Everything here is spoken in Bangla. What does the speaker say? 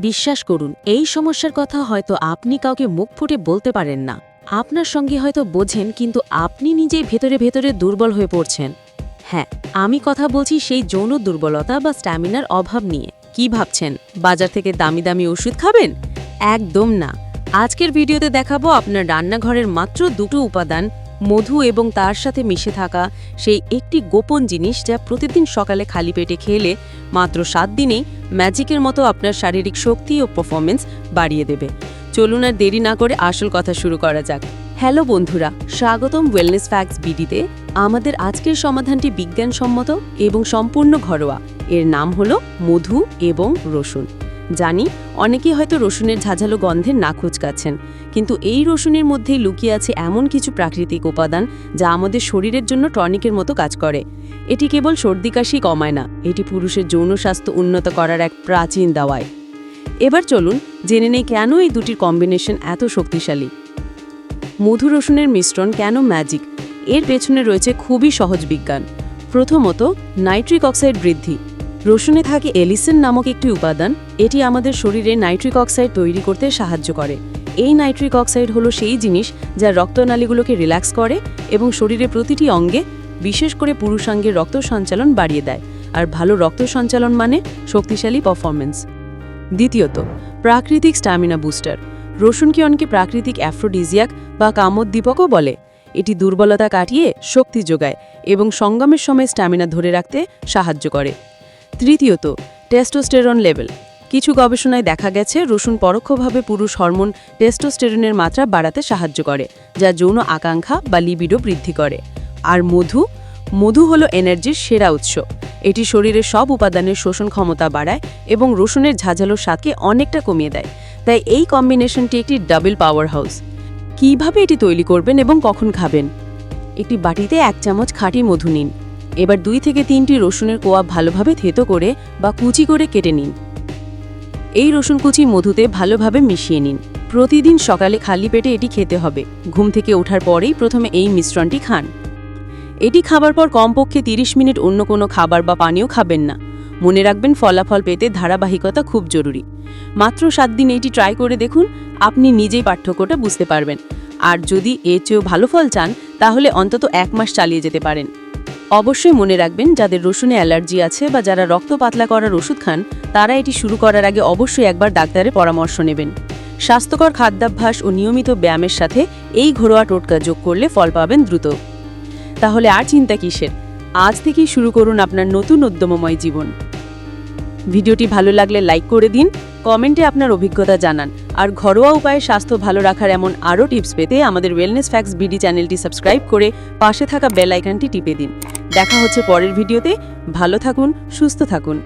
বিশ্বাস করুন, এই সমস্যার কথা হয়তো আপনি কাউকে মুখ ফুটে বলতে পারেন না। আপনার সঙ্গে হয়তো বোঝেন, কিন্তু আপনি নিজেই ভেতরে ভেতরে দুর্বল হয়ে পড়ছেন। হ্যাঁ আমি কথা বলছি সেই যৌন দুর্বলতা বা স্ট্যামিনার অভাব নিয়ে। কি ভাবছেন? বাজার থেকে দামি দামি ওষুধ খাবেন? একদম না। আজকের ভিডিওতে দেখাবো আপনার রান্নাঘরের মাত্র দুটো উপাদান মধু এবং তার সাথে মিশে থাকা সেই একটি গোপন জিনিস যা প্রতিদিন সকালে খালি পেটে খেলে মাত্র সাত দিনেই ম্যাজিকের মতো আপনার শারীরিক শক্তি ও পারফরমেন্স বাড়িয়ে দেবে। চলুন আর দেরি না করে আসল কথা শুরু করা যাক। হ্যালো বন্ধুরা, স্বাগতম ওয়েলনেস ফ্যাক্টস বিডিতে আমাদের আজকের সমাধানটি বিজ্ঞানসম্মত এবং সম্পূর্ণ ঘরোয়া। এর নাম হলো মধু এবং রসুন। জানি অনেকেই হয়তো রসুনের ঝাঝালো গন্ধের না কুচকাচ্ছেন কিন্তু এই রসুনের মধ্যেই লুকিয়ে আছে এমন কিছু প্রাকৃতিক উপাদান যা আমাদের শরীরের জন্য টনিকের মতো কাজ করে। এটি কেবল সর্দি কাশি কমায় না, এটি পুরুষের যৌন স্বাস্থ্য উন্নত করার এক প্রাচীন দাওয়ায়। এবার চলুন জেনে নেই কেন এই দুটির কম্বিনেশন এত শক্তিশালী। মধু রসুনের মিশ্রণ কেন ম্যাজিক এর পেছনে রয়েছে খুবই সহজ বিজ্ঞান। প্রথমত নাইট্রিক অক্সাইড বৃদ্ধি। রসুনে থাকে এলিসেন নামক একটি উপাদান। এটি আমাদের শরীরে নাইট্রিক অক্সাইড তৈরি করতে সাহায্য করে। এই নাইট্রিক অক্সাইড হলো সেই জিনিস যা রক্তনালীগুলোকে রিল্যাক্স করে এবং শরীরের প্রতিটি অঙ্গে, বিশেষ করে পুরুষাঙ্গের রক্ত সঞ্চালন বাড়িয়ে দেয়। আর ভালো রক্ত সঞ্চালন মানে শক্তিশালী পারফরমেন্স দ্বিতীয়ত, প্রাকৃতিক স্ট্যামিনা বুস্টার। রসুনকে অনেকে প্রাকৃতিক অ্যাফ্রোডিজিয়াক বা কামোদ্দীপকও বলে। এটি দুর্বলতা কাটিয়ে শক্তি যোগায় এবং সঙ্গমের সময় স্ট্যামিনা ধরে রাখতে সাহায্য করে। তৃতীয়ত টেস্টোস্টেরন লেভেল কিছু গবেষণায় দেখা গেছে, রসুন পরোক্ষভাবে পুরুষ হরমোন টেস্টোস্টেরনের মাত্রা বাড়াতে সাহায্য করে, যা যৌন আকাঙ্ক্ষা বা লিবিডো বৃদ্ধি করে। আর মধু? মধু হলো এনার্জির সেরা উৎস। এটি শরীরের সব উপাদানের শোষণ ক্ষমতা বাড়ায় এবং রসুনের ঝাঁঝালো স্বাদকে অনেকটা কমিয়ে দেয়। তাই এই কম্বিনেশনটি একটি ডাবল পাওয়ার হাউস কীভাবে এটি তৈরি করবেন এবং কখন খাবেন? একটি বাটিতে এক চামচ খাঁটি মধু নিন। এবার দুই থেকে তিনটি রসুনের কোয়া ভালোভাবে থেতো করে বা কুচি করে কেটে নিন। এই রসুন কুচি মধুতে ভালোভাবে মিশিয়ে নিন। প্রতিদিন সকালে খালি পেটে এটি খেতে হবে। ঘুম থেকে ওঠার পরেই প্রথমে এই মিশ্রণটি খান। এটি খাবার পর কমপক্ষে 30 মিনিট অন্য কোনো খাবার বা পানীয় খাবেন না। মনে রাখবেন ফলাফল পেতে ধারাবাহিকতা খুব জরুরি। মাত্র সাত দিন এটি ট্রাই করে দেখুন, আপনি নিজেই পার্থক্যটা বুঝতে পারবেন। আর যদি এর চেয়েও ভালো ফল চান, তাহলে অন্তত এক মাস চালিয়ে যেতে পারেন। অবশ্যই মনে রাখবেন, যাদের রসুনে অ্যালার্জি আছে বা যারা রক্ত পাতলা করার ওষুধ খান, তারা এটি শুরু করার আগে অবশ্যই একবার ডাক্তারের পরামর্শ নেবেন। স্বাস্থ্যকর খাদ্যাভ্যাস ও নিয়মিত ব্যায়ামের সাথে এই ঘরোয়া টোটকা যোগ করলে ফল পাবেন দ্রুত। তাহলে আর চিন্তা কিসের? আজ থেকেই শুরু করুন আপনার নতুন উদ্যমময় জীবন। ভিডিওটি ভালো লাগলে লাইক করে দিন, কমেন্টে আপনার অভিজ্ঞতা জানান, আর ঘরোয়া উপায়ে স্বাস্থ্য ভালো রাখার এমন আরও টিপস পেতে আমাদের ওয়েলনেস ফ্যাক্স বিডি চ্যানেলটি সাবস্ক্রাইব করে পাশে থাকা বেল আইকনটি টিপে দিন। দেখা হচ্ছে পরের ভিডিওতে, ভালো থাকুন, সুস্থ থাকুন।